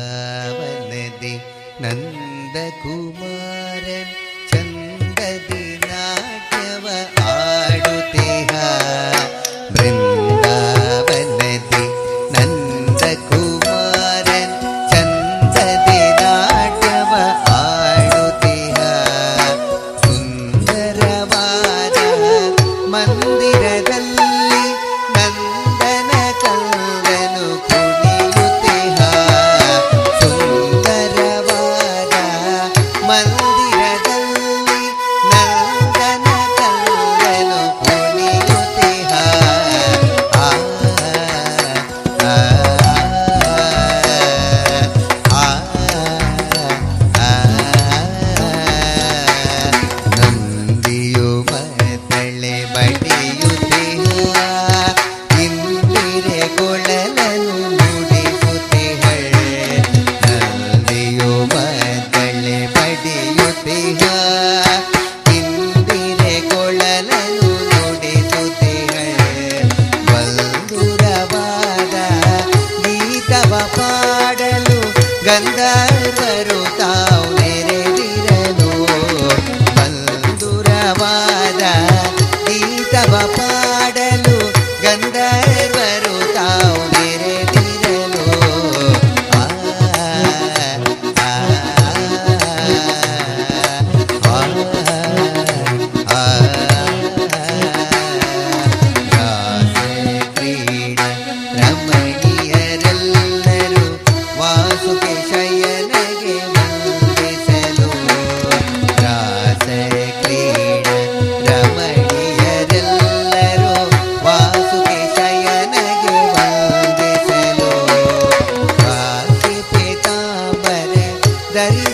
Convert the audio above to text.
വൃന്ദാവനതി നന്ദകുമാരൻ ചന്ദതി നാട്യവ ആടുതിഹ. വൃന്ദാവനതി നന്ദകുമാരൻ ചന്ദതി നാട്യവ ആടുതിഹ. സുന്ദരവാര മന്ദ ಹಾಡಲು ಗಂಧರ್ವರು ತಾವು ನೆರೆದಿರಲು ಬಂಧುರವಾದ ಗೀತವ ಪಾಡಲು ಗಂಧರ್ವರು ತಾವು daría.